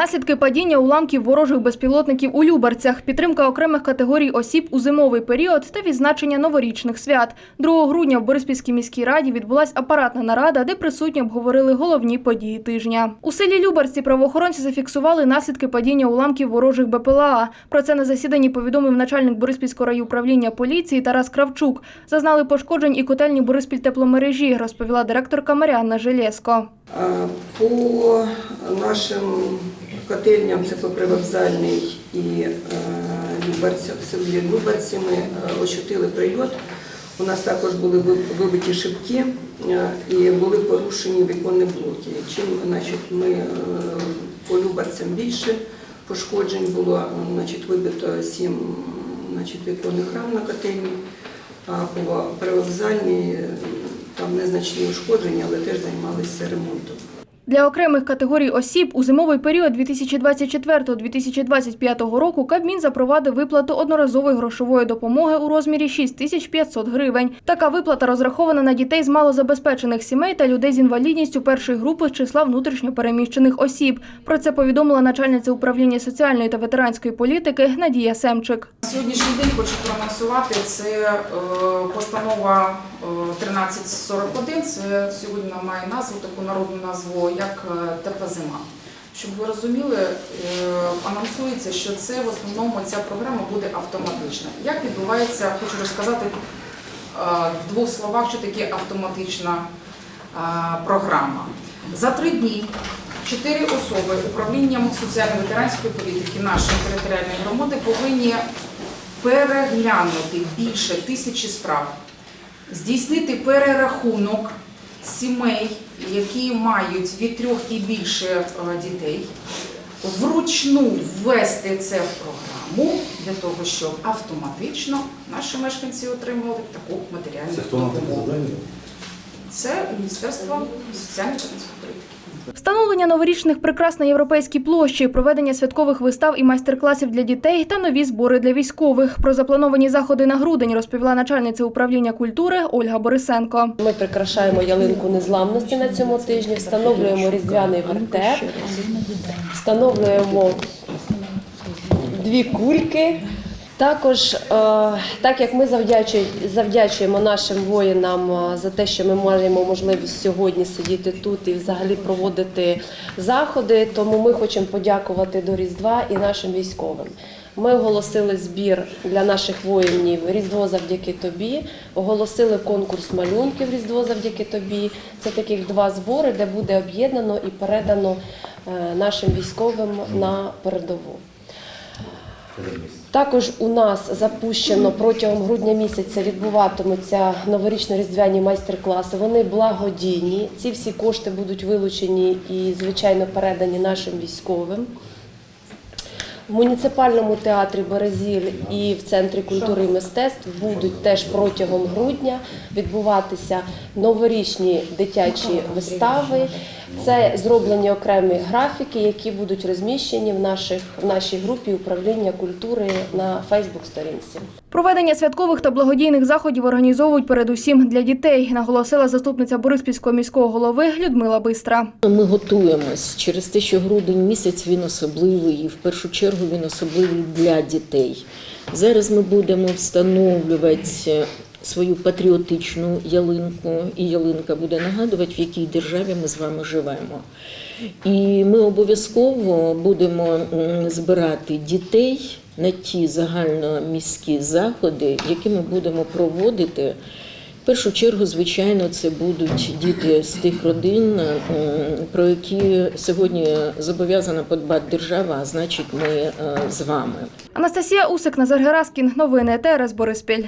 Наслідки падіння уламків ворожих безпілотників у Любарцях, підтримка окремих категорій осіб у зимовий період та відзначення новорічних свят. 2 грудня в Бориспільській міській раді відбулась апаратна нарада, де присутні обговорили головні події тижня. У селі Любарці правоохоронці зафіксували наслідки падіння уламків ворожих БПЛА. Про це на засіданні повідомив начальник Бориспільського райуправління поліції Тарас Кравчук. Зазнали пошкоджень і котельні Бориспіль тепломережі, розповіла директорка Маріанна Желєско. По нашим котельням це по привокзальній і Любарця, селі Любарці ми е, ощутили прильот. У нас також були вибиті шибки е, і були порушені віконні блоки. Чим значить, ми е, по Любарцям більше пошкоджень було, значить, вибито сім значить, віконних рам на котельні, а по привокзальній там незначні ушкодження, але теж займалися ремонтом. Для окремих категорій осіб у зимовий період 2024-2025 року Кабмін запровадив виплату одноразової грошової допомоги у розмірі 6500 гривень. Така виплата розрахована на дітей з малозабезпечених сімей та людей з інвалідністю першої групи з числа внутрішньо переміщених осіб. Про це повідомила начальниця управління соціальної та ветеранської політики Надія Семчик. На сьогоднішній день хочу проанонсувати, це е, постанова е, 1341, це сьогодні має назву, таку народну назву, як е, тепла зима. Щоб ви розуміли, е, анонсується, що це в основному ця програма буде автоматична. Як відбувається, хочу розказати е, в двох словах, що таке автоматична програма. За три дні чотири особи управлінням соціально-ветеранської політики нашої територіальної громади повинні переглянути більше тисячі справ, здійснити перерахунок сімей, які мають від трьох і більше е, дітей, вручну ввести це в програму для того, щоб автоматично наші мешканці отримували таку матеріальну допомогу. Це Міністерство соціальної та політики. Встановлення новорічних прикрас на європейській площі, проведення святкових вистав і майстер-класів для дітей та нові збори для військових. Про заплановані заходи на грудень розповіла начальниця управління культури Ольга Борисенко. Ми прикрашаємо ялинку незламності на цьому тижні, встановлюємо різдвяний вертеп, встановлюємо дві кульки. Також, е, так як ми завдячує- завдячуємо нашим воїнам е, за те, що ми маємо можливість сьогодні сидіти тут і взагалі проводити заходи, тому ми хочемо подякувати до Різдва і нашим військовим. Ми оголосили збір для наших воїнів Різдво завдяки тобі. Оголосили конкурс малюнків Різдво завдяки тобі. Це таких два збори, де буде об'єднано і передано е, нашим військовим на передову. Також у нас запущено протягом грудня місяця відбуватимуться новорічно-різдвяні майстер-класи. Вони благодійні. Ці всі кошти будуть вилучені і, звичайно, передані нашим військовим. В муніципальному театрі Березіль і в центрі культури і мистецтв будуть теж протягом грудня відбуватися новорічні дитячі вистави. Це зроблені окремі графіки, які будуть розміщені в наших в нашій групі управління культури на Фейсбук-сторінці. Проведення святкових та благодійних заходів організовують передусім для дітей, наголосила заступниця Бориспільського міського голови Людмила Бистра. Ми готуємось через те, що грудень місяць він особливий, і в першу чергу він особливий для дітей. Зараз ми будемо встановлювати свою патріотичну ялинку, і ялинка буде нагадувати, в якій державі ми з вами живемо. І ми обов'язково будемо збирати дітей на ті загальноміські заходи, які ми будемо проводити. В першу чергу, звичайно, це будуть діти з тих родин, про які сьогодні зобов'язана подбати держава, а значить, ми е, з вами. Анастасія Усик, Назар Гераскін. Новини ТРС Бориспіль.